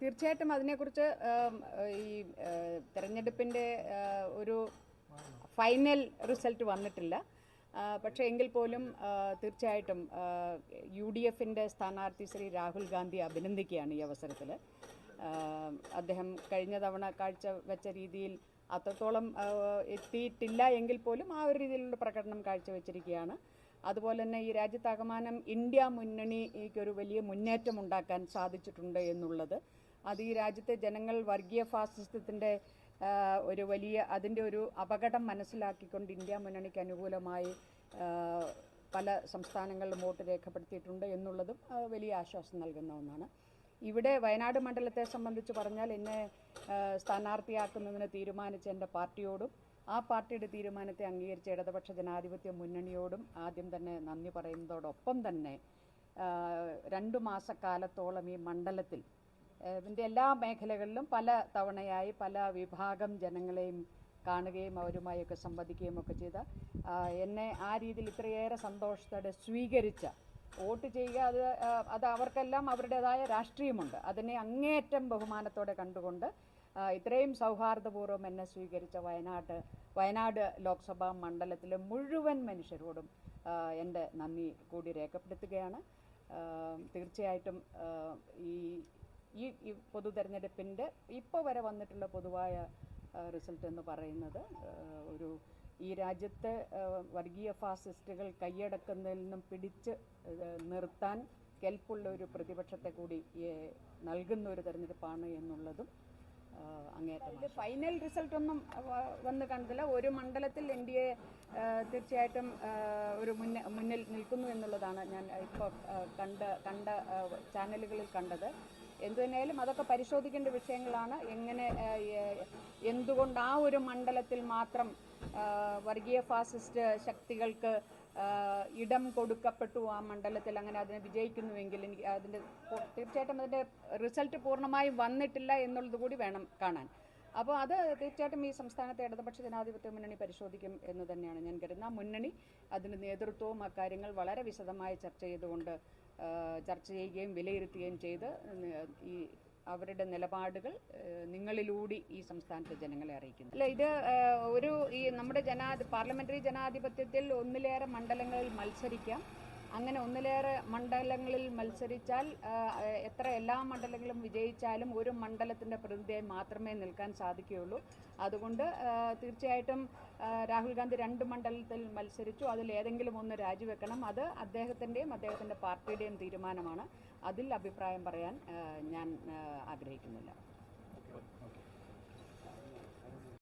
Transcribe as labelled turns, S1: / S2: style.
S1: തീർച്ചയായിട്ടും അതിനെക്കുറിച്ച് ഈ തെരഞ്ഞെടുപ്പിന്റെ ഒരു ഫൈനൽ റിസൾട്ട് വന്നിട്ടില്ല. പക്ഷെ എങ്കിൽ പോലും തീർച്ചയായിട്ടും യു ഡി എഫിന്റെ സ്ഥാനാർത്ഥി ശ്രീ രാഹുൽ ഗാന്ധി അഭിനന്ദിക്കുകയാണ് ഈ അവസരത്തിൽ അദ്ദേഹം കഴിഞ്ഞ തവണ കാഴ്ച വെച്ച രീതിയിൽ അത്രത്തോളം എത്തിയിട്ടില്ല എങ്കിൽ പോലും ആ ഒരു രീതിയിലുള്ള പ്രകടനം കാഴ്ചവെച്ചിരിക്കുകയാണ്. അതുപോലെ തന്നെ ഈ രാജ്യത്താകമാനം ഇന്ത്യ മുന്നണിക്കൊരു വലിയ മുന്നേറ്റം ഉണ്ടാക്കാൻ സാധിച്ചിട്ടുണ്ട് എന്നുള്ളത്. അത് ഈ രാജ്യത്തെ ജനങ്ങൾ വർഗീയ ഫാസിസത്തിന്റെ ഒരു വലിയ അതിന്റെ ഒരു അപകടം മനസ്സിലാക്കിക്കൊണ്ട് ഇന്ത്യ മുന്നണിക്ക് അനുകൂലമായി പല സംസ്ഥാനങ്ങളിലും വോട്ട് രേഖപ്പെടുത്തിയിട്ടുണ്ട് എന്നുള്ളതും വലിയ ആശ്വാസം നൽകുന്ന ഒന്നാണ്. ഇവിടെ വയനാട് മണ്ഡലത്തെ സംബന്ധിച്ച് പറഞ്ഞാൽ എന്നെ സ്ഥാനാർത്ഥിയാക്കുന്നതിന് തീരുമാനിച്ച എന്റെ പാർട്ടിയോടും ആ പാർട്ടിയുടെ തീരുമാനത്തെ അംഗീകരിച്ച ഇടതുപക്ഷ ജനാധിപത്യ മുന്നണിയോടും ആദ്യം തന്നെ നന്ദി പറയുന്നതോടൊപ്പം തന്നെ രണ്ടു മാസക്കാലത്തോളം ഈ മണ്ഡലത്തിൽ ഇതിന്റെ എല്ലാ മേഖലകളിലും പല തവണയായി പല വിഭാഗം ജനങ്ങളെയും കാണുകയും അവരുമായൊക്കെ സംവദിക്കുകയും ഒക്കെ ചെയ്ത എന്നെ ആ രീതിയിൽ ഇത്രയേറെ സന്തോഷത്തോടെ സ്വീകരിച്ച വോട്ട് ചെയ്യുക അത് അത് അവർക്കെല്ലാം അവരുടേതായ രാഷ്ട്രീയമുണ്ട്. അതിനെ അങ്ങേയറ്റം ബഹുമാനത്തോടെ കണ്ടുകൊണ്ട് ഇത്രയും സൗഹാർദ്ദപൂർവം എന്നെ സ്വീകരിച്ച വയനാട് വയനാട് ലോക്സഭാ മണ്ഡലത്തിലെ മുഴുവൻ മനുഷ്യരോടും എന്റെ നന്ദി കൂടി രേഖപ്പെടുത്തുകയാണ്. തീർച്ചയായിട്ടും ഈ ഈ പൊതു തെരഞ്ഞെടുപ്പിന്റെ ഇപ്പോൾ വരെ വന്നിട്ടുള്ള പൊതുവായ റിസൾട്ട് എന്ന് പറയുന്നത് ഒരു ഈ രാജ്യത്തെ വർഗീയ ഫാസിസ്റ്റുകൾ കൈയടക്കുന്നതിൽ നിന്നും പിടിച്ച് നിർത്താൻ കെൽപ്പുള്ള ഒരു പ്രതിപക്ഷത്തെ കൂടി നൽകുന്ന ഒരു തെരഞ്ഞെടുപ്പാണ് എന്നുള്ളതും ഫൈനൽ റിസൾട്ട് ഒന്നും വ- വന്ന് കണ്ടില്ല. ഒരു മണ്ഡലത്തിൽ എൻ ഡി എ തീർച്ചയായിട്ടും ഒരു മുന്ന മുന്നിൽ നിൽക്കുന്നു എന്നുള്ളതാണ് ഞാൻ ഇപ്പോൾ കണ്ട കണ്ട ചാനലുകളിൽ കണ്ടത്. എന്തുതന്നെയാലും അതൊക്കെ പരിശോധിക്കേണ്ട വിഷയങ്ങളാണ്. എങ്ങനെ എന്തുകൊണ്ട് ആ ഒരു മണ്ഡലത്തിൽ മാത്രം വർഗീയ ഫാസിസ്റ്റ് ശക്തികൾക്ക് ഇടം കൊടുക്കപ്പെട്ടു ആ മണ്ഡലത്തിൽ അങ്ങനെ അതിനെ വിജയിക്കുന്നുവെങ്കിൽ എനിക്ക് അതിന്റെ തീർച്ചയായിട്ടും അതിന്റെ റിസൾട്ട് പൂർണമായും വന്നിട്ടില്ല എന്നുള്ളത് കൂടി വേണം കാണാൻ. അപ്പോൾ അത് തീർച്ചയായിട്ടും ഈ സംസ്ഥാനത്തെ ഇടതുപക്ഷ ജനാധിപത്യ മുന്നണി പരിശോധിക്കും എന്ന് തന്നെയാണ് ഞാൻ കരുതുന്നത്. ആ മുന്നണി അതിന്റെ നേതൃത്വവും അക്കാര്യങ്ങൾ വളരെ വിശദമായി ചർച്ച ചെയ്തുകൊണ്ട് ചർച്ച ചെയ്യുകയും വിലയിരുത്തുകയും ചെയ്ത് ഈ അവരുടെ നിലപാടുകൾ നിങ്ങളിലൂടി ഈ സംസ്ഥാനത്തെ ജനങ്ങളെ അറിയിക്കുന്നു. അല്ല ഇത് ഒരു ഈ നമ്മുടെ ജനാ പാർലമെന്ററി ജനാധിപത്യത്തിൽ ഒന്നിലേറെ മണ്ഡലങ്ങളിൽ മത്സരിക്കാം. അങ്ങനെ ഒന്നിലേറെ മണ്ഡലങ്ങളിൽ മത്സരിച്ചാൽ എത്ര എല്ലാ മണ്ഡലങ്ങളും വിജയിച്ചാലും ഒരു മണ്ഡലത്തിന്റെ പ്രതിനിധിയായി മാത്രമേ നിൽക്കാൻ സാധിക്കുകയുള്ളൂ. അതുകൊണ്ട് തീർച്ചയായിട്ടും രാഹുൽ ഗാന്ധി രണ്ട് മണ്ഡലത്തിൽ മത്സരിച്ചു. അതിൽ ഏതെങ്കിലും ഒന്ന് രാജിവെക്കണം. അത് അദ്ദേഹത്തിന്റെയും അദ്ദേഹത്തിന്റെ പാർട്ടിയുടെയും തീരുമാനമാണ്. അതിൽ അഭിപ്രായം പറയാൻ ഞാൻ ആഗ്രഹിക്കുന്നില്ല.